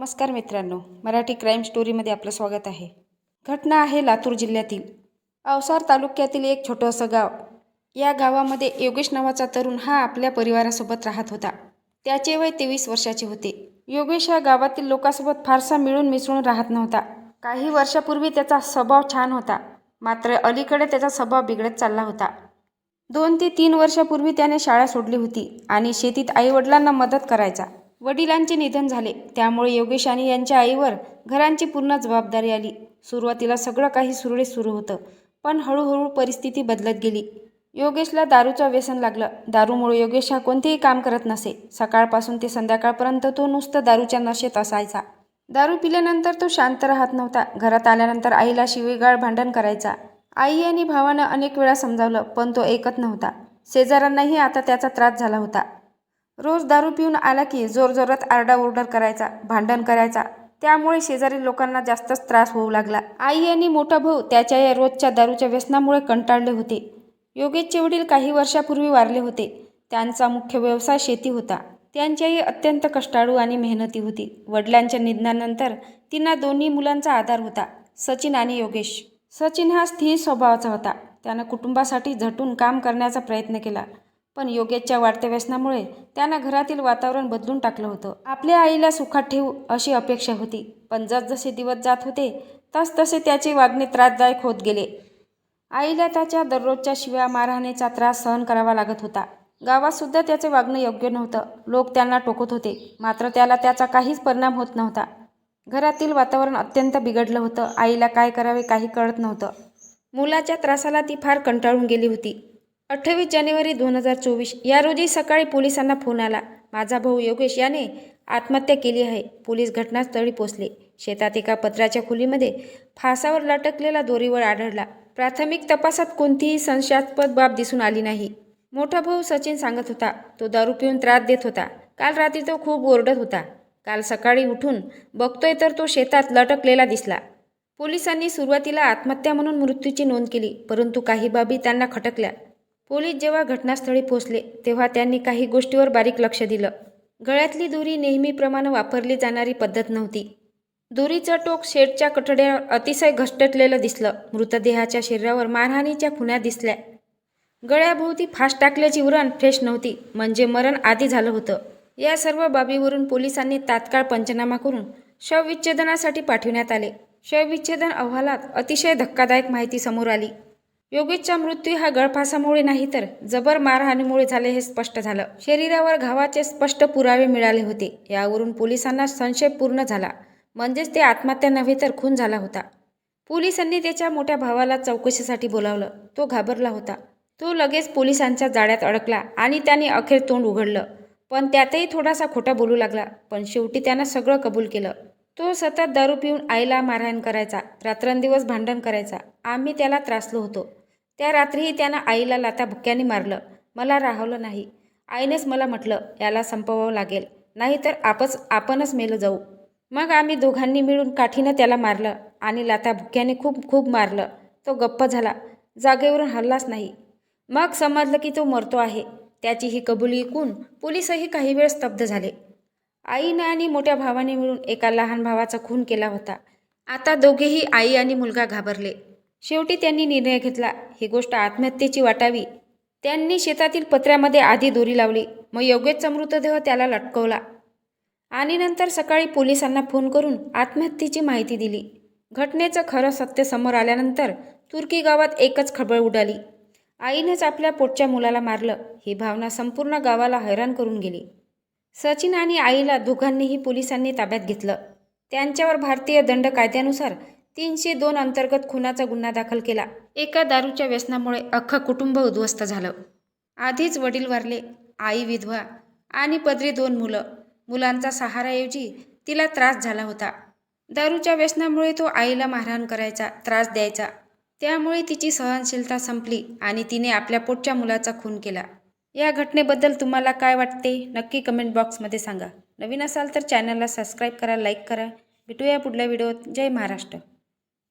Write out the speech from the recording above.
नमस्कार मित्रांनो मराठी क्राईम स्टोरीमध्ये आपलं स्वागत आहे. घटना आहे लातूर जिल्ह्यातील. अवसार तालुक्यातील एक छोटंसं गाव. या गावामध्ये योगेश नावाचा तरुण हा आपल्या परिवारासोबत राहत होता. त्याचे वय तेवीस वर्षाचे होते. योगेश हा गावातील लोकांसोबत फारसा मिळून मिसळून राहत नव्हता. काही वर्षापूर्वी त्याचा स्वभाव छान होता. मात्र अलीकडे त्याचा स्वभाव बिघडत चालला होता. दोन ते तीन वर्षापूर्वी त्याने शाळा सोडली होती आणि शेतीत आईवडिलांना मदत करायचा. वडिलांचे निधन झाले. त्यामुळे योगेश आणि यांच्या आईवर घरांची पूर्ण जबाबदारी आली. सुरुवातीला सगळं काही सुरळीत सुरू होतं पण हळूहळू परिस्थिती बदलत गेली. योगेशला दारूचं व्यसन लागलं. दारूमुळे योगेश हा कोणतेही काम करत नसे. सकाळपासून ते संध्याकाळपर्यंत तो नुसतं दारूच्या नशेत असायचा. दारू पिल्यानंतर तो शांत राहत नव्हता. घरात आल्यानंतर आईला शिवीगाळ भांडण करायचा. आई आणि भावानं अनेक वेळा समजावलं पण तो ऐकत नव्हता. शेजाऱ्यांनाही आता त्याचा त्रास झाला होता. रोज दारू पिऊन आला की जोरजोरात आरडाओरडा करायचा भांडण करायचा. त्यामुळे शेजारी लोकांना जास्तच त्रास होऊ लागला. आई आणि मोठा भाऊ त्याच्या या रोजच्या दारूच्या व्यसनामुळे कंटाळले होते. योगेशचे वडील काही वर्षापूर्वी वारले होते. त्यांचा मुख्य व्यवसाय शेती होता. त्यांच्याही अत्यंत कष्टाळू आणि मेहनती होती. वडिलांच्या निधनानंतर तिना दोन्ही मुलांचा आधार होता सचिन आणि योगेश. सचिन हा स्थिर स्वभावाचा होता. त्यानं कुटुंबासाठी झटून काम करण्याचा प्रयत्न केला. पण योगेशच्या वाढत्या व्यसनामुळे त्यानं घरातील वातावरण बदलून टाकलं होतं. आपल्या आईला सुखात ठेवू अशी अपेक्षा होती. पण जसजसे दिवस जात होते तसतसे त्याचे वागणे त्रासदायक होत गेले. आईला त्याच्या दररोजच्या शिव्या मारहाणीचा त्रास सहन करावा लागत होता. गावातसुद्धा त्याचे वागणं योग्य नव्हतं. लोक त्यांना टोकत होते. मात्र त्याला त्याचा काहीच परिणाम होत नव्हता. घरातील वातावरण अत्यंत बिघडलं होतं. आईला काय करावे काही कळत नव्हतं. मुलाच्या त्रासाला ती फार कंटाळून गेली होती. अठ्ठावीस जानेवारी दोन हजार चोवीस. या रोजी सकाळी पोलिसांना फोन आला. माझा भाऊ योगेश याने आत्महत्या केली आहे. पोलीस घटनास्थळी पोचले शेतात एका पत्राच्या खोलीमध्ये फासावर लटकलेला दोरीवर आढळला. प्राथमिक तपासात कोणतीही संशयास्पद बाब दिसून आली नाही. मोठा भाऊ सचिन सांगत होता तो दारू पिऊन त्रास देत होता. काल रात्री तो खूप ओरडत होता. काल सकाळी उठून बघतोय तर तो शेतात लटकलेला दिसला. पोलिसांनी सुरुवातीला आत्महत्या म्हणून मृत्यूची नोंद केली परंतु काही बाबी त्यांना खटकल्या. पोलीस जेव्हा घटनास्थळी पोहोचले तेव्हा त्यांनी काही गोष्टीवर बारीक लक्ष दिलं. गळ्यातली दोरी नेहमीप्रमाणे वापरली जाणारी पद्धत नव्हती. दोरीचं टोक शेडच्या कठड्यावर अतिशय घष्टटलेलं दिसलं. मृतदेहाच्या शरीरावर मारहाणीच्या खुण्या दिसल्या. गळ्याभोवती फास्ट टाकल्याची उरण फ्रेश नव्हती म्हणजे मरण आधी झालं होतं. या सर्व बाबीवरून पोलिसांनी तात्काळ पंचनामा करून शवविच्छेदनासाठी पाठविण्यात आले. शवविच्छेदन अहवालात अतिशय धक्कादायक माहिती समोर आली. योगेशचा मृत्यू हा गळफासामुळे नाही तर जबर मारहाणीमुळे झाले हे स्पष्ट झालं. शरीरावर घावाचे स्पष्ट पुरावे मिळाले होते. यावरून पोलिसांना संशय पूर्ण झाला. म्हणजेच ते आत्महत्या नव्हे तर खून झाला होता. पोलिसांनी त्याच्या मोठ्या भावाला चौकशीसाठी बोलावलं. तो घाबरला होता. तो लगेच पोलिसांच्या जाळ्यात अडकला आणि त्याने अखेर तोंड उघडलं. पण त्यातही थोडासा खोटा बोलू लागला. पण शेवटी त्यानं सगळं कबूल केलं. तो सतत दारू पिऊन आईला मारहाण करायचा. रात्रंदिवस भांडण करायचा. आम्ही त्याला त्रासलो होतो. त्या रात्रीही त्यानं आईला लाता भुक्याने मारलं. मला राहवलं नाही. आईनेच मला म्हटलं याला संपवावं लागेल. नाहीतर आपच आपणच मेलं जाऊ. मग आम्ही दोघांनी मिळून काठीनं त्याला मारलं आणि लाता भुक्याने खूप खूप मारलं. तो गप्प झाला. जागेवरून हल्लाच नाही. मग समजलं की तो मरतो आहे. त्याची ही कबुली ऐकून पोलीसही काही वेळ स्तब्ध झाले. आईनं आणि मोठ्या भावाने मिळून एका लहान भावाचा खून केला होता. आता दोघेही आई आणि मुलगा घाबरले. शेवटी त्यांनी निर्णय घेतला. ही गोष्ट आत्महत्येची वाटावी. त्यांनी शेतातील पत्र्यामध्ये आधी दोरी लावली. मग योगेशचा मृतदेह त्याला लटकवला. आणि नंतर सकाळी पोलिसांना फोन करून आत्महत्येची माहिती दिली. घटनेचं खरं सत्य समोर आल्यानंतर तुर्की गावात एकच खळबळ उडाली. आईनेच आपल्या पोटच्या मुलाला मारलं. ही भावना संपूर्ण गावाला हैराण करून गेली. सचिन आणि आईला दोघांनीही पोलिसांनी ताब्यात घेतलं. त्यांच्यावर भारतीय दंड कायद्यानुसार तीनशे दोन अंतर्गत खुनाचा गुन्हा दाखल केला. एका दारूच्या व्यसनामुळे अख्खं कुटुंब उद्ध्वस्त झालं. आधीच वडील वारले आई विधवा आणि पदरी दोन मुलं. मुलांचा सहाराऐवजी तिला त्रास झाला होता. दारूच्या व्यसनामुळे तो आईला मारहाण करायचा त्रास द्यायचा. त्यामुळे तिची सहनशीलता संपली आणि तिने आपल्या पोटच्या मुलाचा खून केला. या घटनेबद्दल तुम्हाला काय वाटते? नक्की कमेंट बॉक्समध्ये सांगा. नवीन असाल तर चॅनलला सबस्क्राईब करा लाईक करा. भेटूया पुढल्या व्हिडिओत जय महाराष्ट्र.